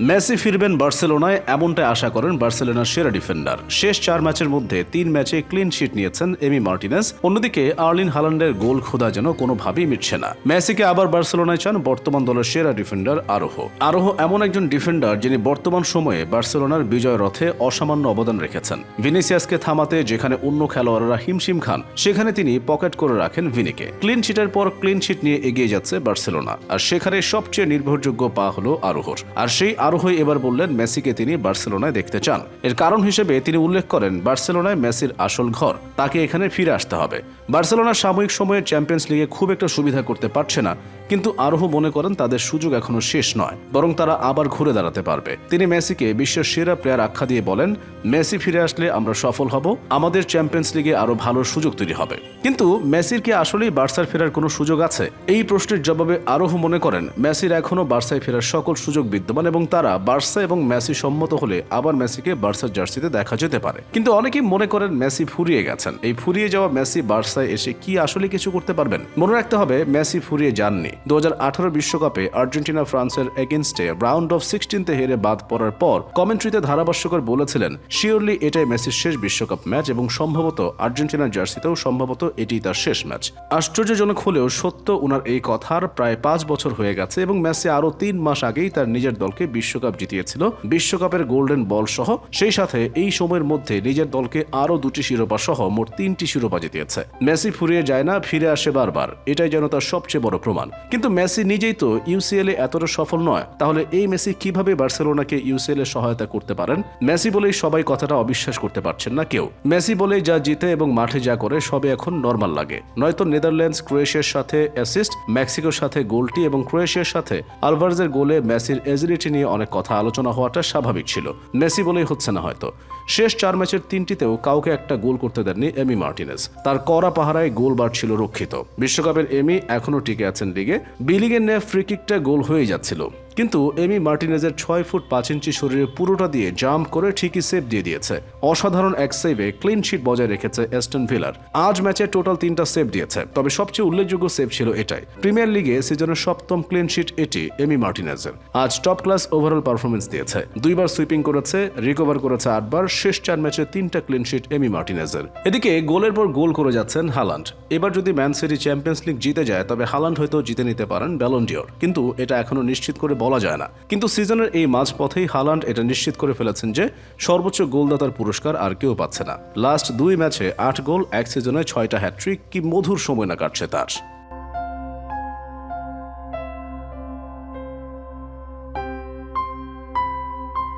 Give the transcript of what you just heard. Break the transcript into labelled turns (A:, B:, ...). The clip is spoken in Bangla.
A: মেসি ফিরবেন বার্সেলোনায়, এমনটাই আশা করেন বার্সেলোনার সেরা ডিফেন্ডার। শেষ চার ম্যাচের মধ্যে তিন ম্যাচে ক্লিন শিট নিয়েছেন এমি মার্টিনেস। অন্যদিকে, আর্লিন হালান্ডের গোল খোদা যেন কোনোভাবেই মিটছে না। মেসিকে আবার বার্সেলোনায় চান বর্তমান দলের সেরা ডিফেন্ডার আরোহ। আরোহ এমন একজন ডিফেন্ডার যিনি বর্তমান সময়ে বার্সেলোনার বিজয় রথে অসামান্য অবদান রেখেছেন। ভিনিসিয়াসকে থামাতে যেখানে অন্য খেলোয়াড়রা হিমশিম খান, সেখানে তিনি পকেট করে রাখেন ভিনিকে। ক্লিন শিটের পর ক্লিন শিট নিয়ে এগিয়ে যাচ্ছে বার্সেলোনা। আর সেখানে সবচেয়ে নির্ভরযোগ্য পা হলো আরোহর। আর সেই আরোহই এবার বললেন মেসিকে তিনি বার্সেলোনায় দেখতে চান। এর কারণ হিসেবে তিনি উল্লেখ করেন, বার্সেলোনায় মেসির আসল ঘর, তাকে এখানে ফিরে আসতে হবে। বার্সেলোনা সাময়িক সময়ে চ্যাম্পিয়ন্স লিগে খুব একটা সুবিধা করতে পারছে না, কিন্তু আরোহ মনে করেন তাদের সুযোগ এখনও শেষ নয়, বরং তারা আবার ঘুরে দাঁড়াতে পারবে। তিনি মেসিকে বিশ্বের সেরা প্লেয়ার আখ্যা দিয়ে বলেন, মেসি ফিরে আসলে আমরা সফল হব, আমাদের চ্যাম্পিয়ন্স লিগে আরও ভালো সুযোগ তৈরি হবে। কিন্তু মেসির কি আসলেই বার্সার ফেরার কোনো সুযোগ আছে? এই প্রশ্নের জবাবে আরোহ মনে করেন, মেসির এখনও বার্সায় ফেরার সকল সুযোগ বিদ্যমান এবং তারা বার্সা এবং মেসি সম্মত হলে আবার মেসিকে বার্সার জার্সিতে দেখা যেতে পারে। কিন্তু অনেকেই মনে করেন মেসি ফুরিয়ে গেছেন। এই ফুরিয়ে যাওয়া মেসি বার্সায় এসে কি আসলে কিছু করতে পারবেন? মনে রাখতে হবে, মেসি ফুরিয়ে যাননি। দু বিশ্বকাপে আর্জেন্টিনা, ফ্রান্সের এগেনস্টে রাউন্ড অফ সিক্সটিনতে হেরে বাদ পড়ার পর কমেন্ট্রিতে ধারাভাষ্যকর বলেছিলেন, শিওরলি এটাই মেসির শেষ বিশ্বকাপ ম্যাচ এবং সম্ভবত আর্জেন্টিনার জার্সিতেও সম্ভবত এটি তার শেষ ম্যাচ। আশ্চর্যজনক হলেও সত্য, উনার এই কথার প্রায় পাঁচ বছর হয়ে গেছে এবং মেসি আরও তিন মাস আগেই তার নিজের দলকে বিশ্বকাপ জিতিয়েছিল, বিশ্বকাপের গোল্ডেন বল সহ সেই সাথে এই সময়ের মধ্যে নিজের দলকে আরও দুটি শিরোপা সহ মোট তিনটি শিরোপা জিতিয়েছে। মেসি ফুরিয়ে যায় না, ফিরে আসে বারবার। এটাই যেন তার সবচেয়ে বড় প্রমাণ। কিন্তু মেসি নিজেই তো ইউসিএল এ এতটা সফল নয়। তাহলে এই মেসি কীভাবে বার্সেলোনাকে ইউসিএল এ সহায়তা করতে পারেন? মেসি বলেই সবাই কথাটা অবিশ্বাস করতে পারছেন না কেউ। মেসি বলেই যা জিতে এবং মাঠে যা করে সবে এখন নর্মাল লাগে। নয়তো নেদারল্যান্ডস, ক্রোয়েশিয়ার সাথে অ্যাসিস্ট, মেক্সিকোর সাথে গোলটি এবং ক্রোয়েশিয়ার সাথে আলভার্জের গোলে মেসির এজিলিটি নিয়ে অনেক কথা আলোচনা হওয়াটা স্বাভাবিক ছিল। মেসি বলেই হচ্ছে না হয়তো। শেষ চার ম্যাচের তিনটিতেও কাউকে একটা গোল করতে দেননি এমি মার্টিনেস। তার কড়া পাহারায় গোল বার ছিল রক্ষিত। বিশ্বকাপের এমি এখনও টিকে আছেন লিগে। বিলিগের নেয়া ফ্রি কিকটা গোল হয়ে যাচ্ছিল। কিন্তু এমি মার্টিনেজের ছয় ফুট পাঁচ ইঞ্চি শরীরের পুরোটা দিয়ে জাম্প করে ঠিকই সেভ দিয়ে দিয়েছে। অসাধারণ এক সেভে ক্লিন শিট বজায় রেখেছে এস্টন ভিলার। আজ ম্যাচে টোটাল তিনটা সেভ দিয়েছে, তবে সবচেয়ে উল্লেখযোগ্য সেভ ছিল এটাই। প্রিমিয়ার লিগে সিজনের সপ্তম ক্লিন শিট এটি এমি মার্টিনেজের। আজ টপ ক্লাস ওভারঅল পারফরমেন্স দিয়েছে। দুইবার সুইপিং করেছে, রিকভার করেছে আটবার, শেষ চার ম্যাচে তিনটা ক্লিন শিট এমি মার্টিনেজের। এদিকে গোলের পর গোল করে যাচ্ছেন হালান্ড। এবার যদি ম্যান সিটি চ্যাম্পিয়ন্স লিগ জিতে যায়, তবে হালান্ড হয়তো জিতে নিতে পারেন ব্যালন্ডিওর কিন্তু এটা এখনও নিশ্চিত করে বলা যায় না। কিন্তু সিজনের এই মাঝপথেই হালান্ড এটা নিশ্চিত করে ফেলেছেন যে সর্বোচ্চ গোলদাতার পুরস্কার আর কেউ পাচ্ছে না। লাস্ট দুই ম্যাচে আট গোল, এক সিজনে ছয়টা হ্যাট্রিক কি মধুর সময় না কাটছে তার।